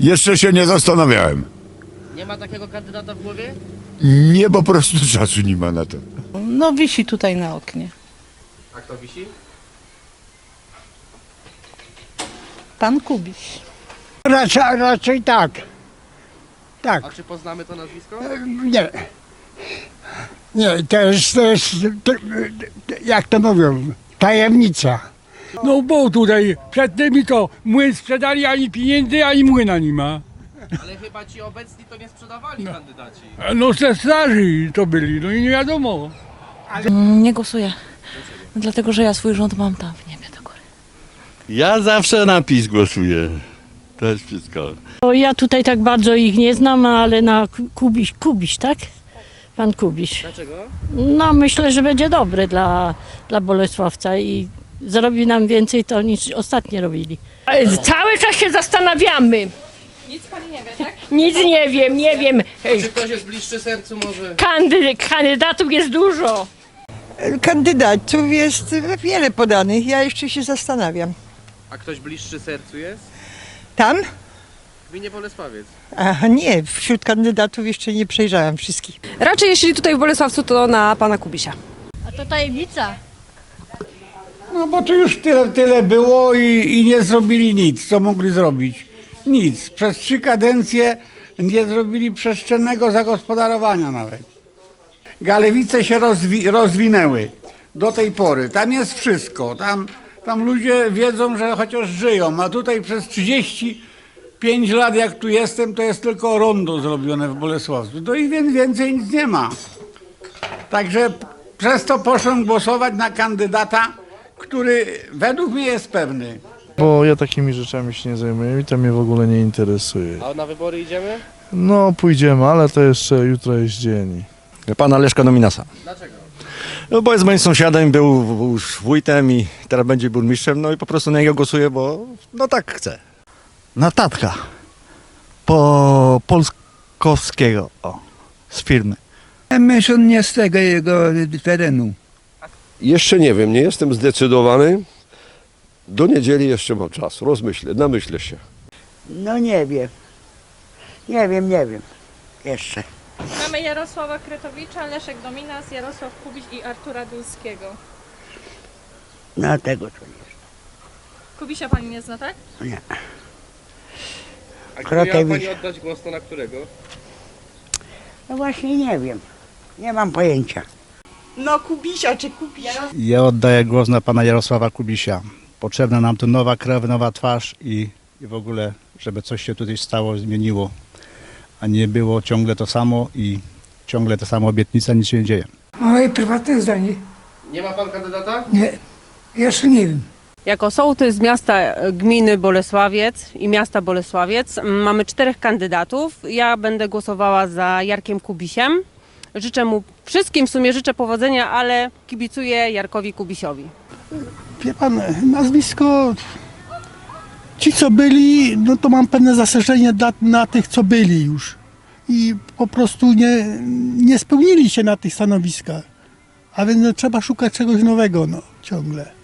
Jeszcze się nie zastanawiałem. Nie ma takiego kandydata w głowie? Nie, po prostu czasu nie ma na to. No wisi tutaj na oknie. A kto wisi? Pan Kubiś. Raczej, raczej tak. Tak. A czy poznamy to nazwisko? Nie. Nie, to jest, to jest to, jak to mówią, tajemnica. No bo tutaj przed tymi to młyn sprzedali, ani pieniędzy, ani młyna nie ma. Ale chyba ci obecni to nie sprzedawali kandydaci. No ze starzy to byli, no i nie wiadomo. Nie głosuję. Dlatego, że ja swój rząd mam tam w niebie do góry. Ja zawsze na PiS głosuję. To jest wszystko. O, ja tutaj tak bardzo ich nie znam, ale na Ku- Kubiś, Kubiś, tak? Pan Kubiś. Dlaczego? No myślę, że będzie dobry dla, dla Bolesławca i zrobi nam więcej to niż ostatnio robili. Cały czas się zastanawiamy. Nic pani nie wie, tak? Nic nie wiem, nie wiem. Czy ktoś jest bliższy sercu może? Kandy, kandydatów jest dużo. Kandydatów jest wiele podanych, ja jeszcze się zastanawiam. A ktoś bliższy sercu jest? Tam? W gminie Bolesławiec. A nie, wśród kandydatów jeszcze nie przejrzałam wszystkich. Raczej jeśli tutaj w Bolesławcu, to na pana Kubisia. A to tajemnica. No bo to już tyle, tyle było i, i nie zrobili nic, co mogli zrobić. Nic. Przez trzy kadencje nie zrobili przestrzennego zagospodarowania nawet. Galewice się rozwi rozwinęły do tej pory. Tam jest wszystko. Tam, tam ludzie wiedzą, że chociaż żyją, a tutaj przez 35 lat jak tu jestem, to jest tylko rondo zrobione w Bolesławcu. To i więc więcej nic nie ma. Także przez to poszłem głosować na kandydata, który według mnie jest pewny. Bo ja takimi rzeczami się nie zajmuję i to mnie w ogóle nie interesuje. A na wybory idziemy? No pójdziemy, ale to jeszcze jutro jest dzień. Pana Leszka Nominasa. Dlaczego? No bo jest moim sąsiadem, był, już wójtem i teraz będzie burmistrzem, no i po prostu na niego głosuję, bo no tak chcę. Na tatka. Po polskowskiego, o, z firmy. Myślę nie z tego jego terenu. Jeszcze nie wiem, nie jestem zdecydowany. Do niedzieli jeszcze mam czas. Rozmyślę, namyślę się. No nie wiem. Nie wiem, nie wiem. Jeszcze. Mamy Jarosława Kretowicza, Leszek Dominas, Jarosław Kubiś i Artura Dulskiego. Na tego to nie. Kubisia pani nie zna, tak? Nie. A gdyby miała Krotewicz. pani oddać głos, to na którego? No właśnie nie wiem. Nie mam pojęcia. No Kubisia czy Kubisia? Ja oddaję głos na pana Jarosława Kubisia. Potrzebna nam tu nowa krew, nowa twarz i, i w ogóle, żeby coś się tutaj stało, zmieniło. A nie było ciągle to samo i ciągle te same obietnice, nic się nie dzieje. Moje prywatne zdanie. Nie ma pan kandydata? Nie. Jeszcze nie wiem. Jako sołtys z miasta gminy Bolesławiec i miasta Bolesławiec m, mamy czterech kandydatów. Ja będę głosowała za Jarkiem Kubisiem. Życzę mu wszystkim w sumie życzę powodzenia, ale kibicuję Jarkowi Kubisiowi. Wie pan, nazwisko, ci co byli, no to mam pewne zastrzeżenie na tych co byli już. I po prostu nie, nie spełnili się na tych stanowiskach. A więc no, trzeba szukać czegoś nowego, no, ciągle.